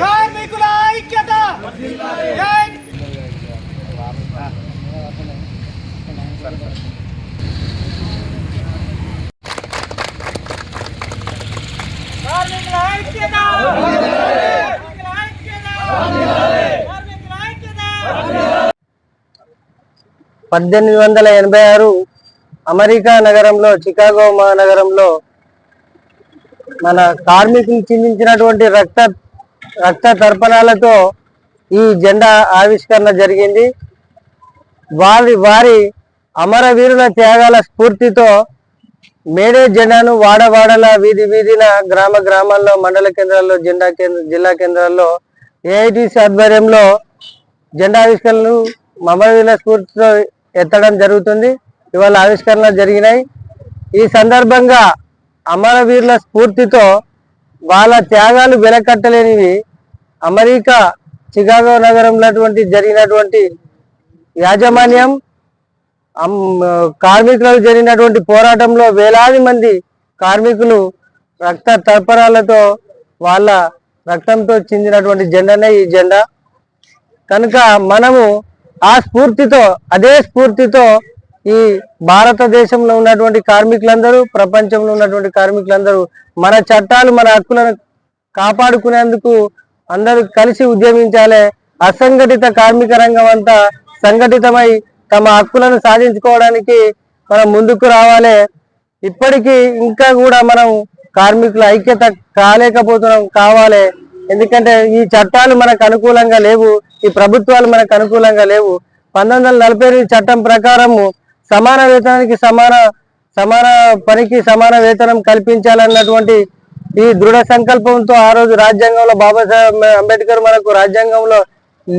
కార్మికుల ఐక్యత. కార్మికుల ఐక్యత. పద్దెనిమిది వందల ఎనభై ఆరు అమెరికా నగరంలో చికాగో మహానగరంలో మన కార్మికులు చిందించినటువంటి రక్త రక్త తర్పణాలతో ఈ జెండా ఆవిష్కరణ జరిగింది. వారి వారి అమరవీరుల త్యాగాల స్ఫూర్తితో మేడే జెండాను వాడవాడల వీధి వీధిన గ్రామ గ్రామాల్లో మండల కేంద్రాల్లో జెండా కేంద్ర జిల్లా కేంద్రాల్లో ఏఐటిసి ఆధ్వర్యంలో జెండా ఆవిష్కరణలు అమరవీరుల స్ఫూర్తితో ఎత్తడం జరుగుతుంది. ఇవాళ ఆవిష్కరణలు జరిగినాయి. ఈ సందర్భంగా అమరవీరుల స్ఫూర్తితో వాళ్ళ త్యాగాలు వెలకట్టలేనివి అమెరికా చికాగో నగరంలో జరిగినటువంటి యాజమాన్యం కార్మికులకు జరిగినటువంటి పోరాటంలో వేలాది మంది కార్మికులు రక్త తర్పణాలతో వాళ్ళ రక్తంతో చిందినటువంటి జెండానే ఈ జెండా. కనుక మనము ఆ స్ఫూర్తితో అదే స్ఫూర్తితో ఈ భారతదేశంలో ఉన్నటువంటి కార్మికులందరూ ప్రపంచంలో ఉన్నటువంటి కార్మికులందరూ మన చట్టాలు మన హక్కులను కాపాడుకునేందుకు అందరూ కలిసి ఉద్యమించాలి. అసంఘటిత కార్మిక రంగం అంతా సంఘటితమై తమ హక్కులను సాధించుకోవడానికి మనం ముందుకు రావాలి. ఇప్పటికీ ఇంకా కూడా మనం కార్మికుల ఐక్యత కాలేకపోతున్నాం కావాలి. ఎందుకంటే ఈ చట్టాలు మనకు అనుకూలంగా లేవు ఈ ప్రభుత్వాలు మనకు అనుకూలంగా లేవు. పంతొమ్మిది వందల నలభై చట్టం ప్రకారము సమాన వేతనానికి సమాన సమాన పనికి సమాన వేతనం కల్పించాలన్నటువంటి ఈ దృఢ సంకల్పంతో ఆ రోజు రాజ్యాంగంలో బాబాసాహెబ్ అంబేద్కర్ మనకు రాజ్యాంగంలో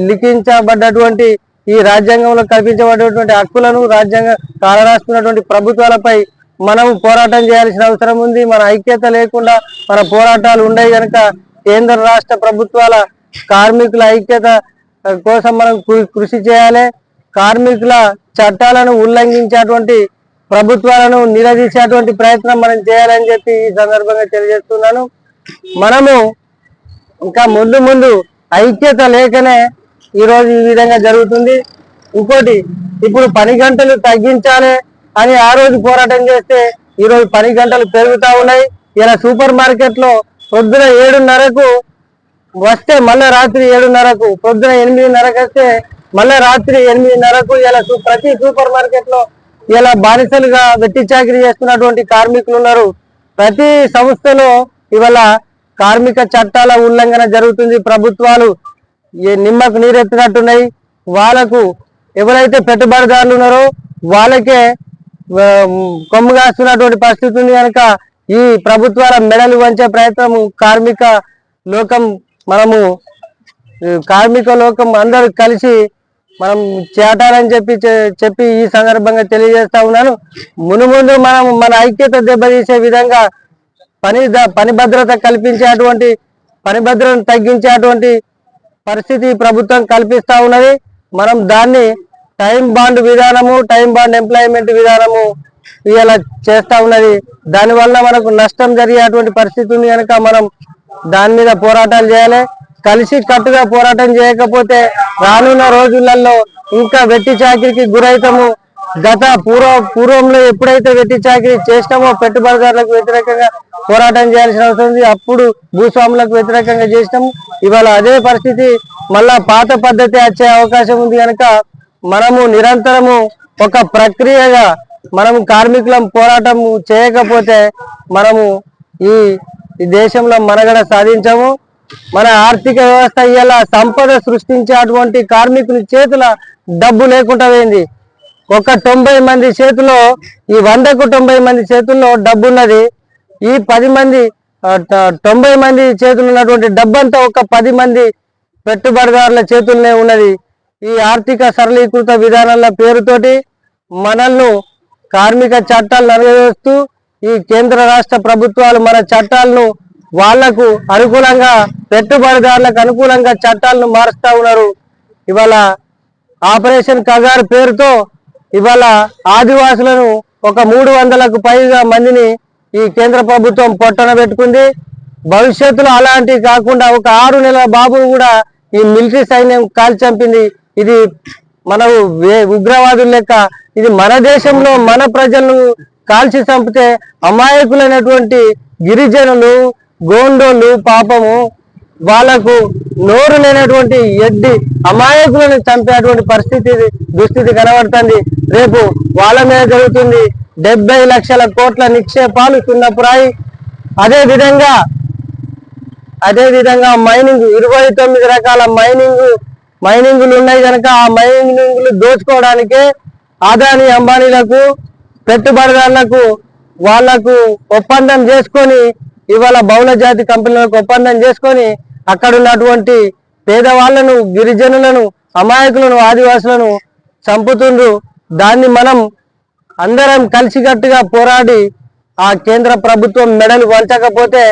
లిఖించబడ్డటువంటి ఈ రాజ్యాంగంలో కల్పించబడినటువంటి హక్కులను రాజ్యాంగ కాలరాసుకున్నటువంటి ప్రభుత్వాలపై మనం పోరాటం చేయాల్సిన అవసరం ఉంది. మన ఐక్యత లేకుండా మన పోరాటాలు ఉన్నాయి కనుక కేంద్ర రాష్ట్ర ప్రభుత్వాల కార్మికుల ఐక్యత కోసం మనం కృషి చేయాలి. కార్మికుల చట్టాలను ఉల్లంఘించేటువంటి ప్రభుత్వాలను నిలదీసేటువంటి ప్రయత్నం మనం చేయాలని చెప్పి ఈ సందర్భంగా తెలియజేస్తున్నాను. మనము ఇంకా ముందు ముందు ఐక్యత లేకనే ఈరోజు ఈ విధంగా జరుగుతుంది. ఇంకోటి ఇప్పుడు పని గంటలు తగ్గించాలి అని ఆ రోజు పోరాటం చేస్తే ఈరోజు పని గంటలు పెరుగుతూ ఉన్నాయి. ఇలా సూపర్ మార్కెట్లో పొద్దున ఏడున్నరకు వస్తే మళ్ళీ రాత్రి ఏడున్నరకు పొద్దున ఎనిమిదిన్నరకు వస్తే మళ్ళీ రాత్రి ఎనిమిదిన్నరకు ఇలా సూ- ప్రతి సూపర్ మార్కెట్లో ఇలా బానిసలుగా వెట్టి చాకరీ చేస్తున్నటువంటి కార్మికులు ఉన్నారు. ప్రతి సంస్థలో ఇవాళ కార్మిక చట్టాల ఉల్లంఘన జరుగుతుంది. ప్రభుత్వాలు నిమ్మకు నీరెత్తినట్టున్నాయి. వాళ్ళకు ఎవరైతే పెట్టుబడిదారులు ఉన్నారో వాళ్ళకే ఆ, కొమ్ము కాస్తున్నటువంటి పరిస్థితి ఉంది కనుక ఈ ప్రభుత్వాల మెడలు వంచే ప్రయత్నం కార్మిక లోకం మనము కార్మిక లోకం అందరూ కలిసి మనం చేటాలని చెప్పి చె- చెప్పి ఈ సందర్భంగా తెలియజేస్తా ఉన్నాను. మునుముందు మనం మన ఐక్యత దెబ్బతీసే విధంగా పని ద- పని భద్రత కల్పించేటువంటి పని భద్రతను తగ్గించేటువంటి పరిస్థితి ప్రభుత్వం కల్పిస్తా ఉన్నది. మనం దాన్ని టైం బాండ్ విధానము టైం బాండ్ ఎంప్లాయ్మెంట్ విధానము ఇలా చేస్తా ఉన్నది. దానివల్ల మనకు నష్టం జరిగేటువంటి పరిస్థితి ఉంది కనుక మనం దాని మీద పోరాటాలు చేయాలి. కలిసి కట్టుగా పోరాటం చేయకపోతే రానున్న రోజులలో ఇంకా వెట్టి చాకిరికి గురవుతాము. గత పూర్వ పూర్వంలో ఎప్పుడైతే వెట్టి చాకిరి చేసినామో పెట్టుబడిదారులకు వ్యతిరేకంగా పోరాటం చేయాల్సిన అవసరం ఉంది. అప్పుడు భూస్వాములకు వ్యతిరేకంగా చేసినాము. ఇవాళ అదే పరిస్థితి మళ్ళా పాత పద్ధతి వచ్చే అవకాశం ఉంది కనుక మనము నిరంతరము ఒక ప్రక్రియగా మనం కార్మికులం పోరాటం చేయకపోతే మనము ఈ ఈ దేశంలో మనగడ సాధించము. మన ఆర్థిక వ్యవస్థ ఇలా సంపద సృష్టించేటువంటి కార్మికుని చేతుల డబ్బు లేకుండా పోయింది. ఒక తొంభై మంది చేతిలో ఈ వందకు తొంభై మంది చేతుల్లో డబ్బు ఉన్నది ఈ పది మంది తొంభై మంది చేతులు ఉన్నటువంటి డబ్బంతా ఒక పది మంది పెట్టుబడిదారుల చేతుల్లోనే ఉన్నది. ఈ ఆర్థిక సరళీకృత విధానాల పేరుతోటి మనల్ని కార్మిక చట్టాలు నెరవేరుస్తూ ఈ కేంద్ర రాష్ట్ర ప్రభుత్వాలు మన చట్టాలను వాళ్ళకు అనుకూలంగా పెట్టుబడిదారులకు అనుకూలంగా చట్టాలను మారుస్తా ఉన్నారు. ఇవాళ ఆపరేషన్ కగారు పేరుతో ఇవాళ ఆదివాసులను ఒక మూడు వందలకు పైగా మందిని ఈ కేంద్ర ప్రభుత్వం పొట్టన పెట్టుకుంది. భవిష్యత్తులో అలాంటివి కాకుండా ఒక ఆరు నెలల బాబు కూడా ఈ మిలిటరీ సైన్యం కాల్చంపింది ఇది మన వే- ఉగ్రవాదుల లెక్క. ఇది మన దేశంలో మన ప్రజలను కాల్చి చంపితే అమాయకులైనటువంటి గిరిజనులు గోండోళ్ళు పాపము వాళ్ళకు నోరు లేనటువంటి ఎడ్డి అమాయకులను చంపేటువంటి పరిస్థితి దుస్థితి కనబడుతుంది. రేపు వాళ్ళ మీద జరుగుతుంది డెబ్బై లక్షల కోట్ల నిక్షేపాలు చిన్నపురాయి అదే విధంగా అదే విధంగా మైనింగ్ ఇరవై తొమ్మిది రకాల మైనింగ్ మైనింగ్లు ఉన్నాయి కనుక ఆ మైనింగ్లు దోచుకోవడానికే అదాని అంబానీలకు పెట్టుబడిదారులకు వాళ్ళకు ఒప్పందం చేసుకొని ఇవాళ బహుళ జాతి కంపెనీలకు ఒప్పందం చేసుకొని అక్కడ ఉన్నటువంటి పేదవాళ్ళను గిరిజనులను అమాయకులను ఆదివాసులను చంపుతుండ్రు. దాన్ని మనం అందరం కలిసికట్టుగా పోరాడి ఆ కేంద్ర ప్రభుత్వం మెడలు వంచకపోతే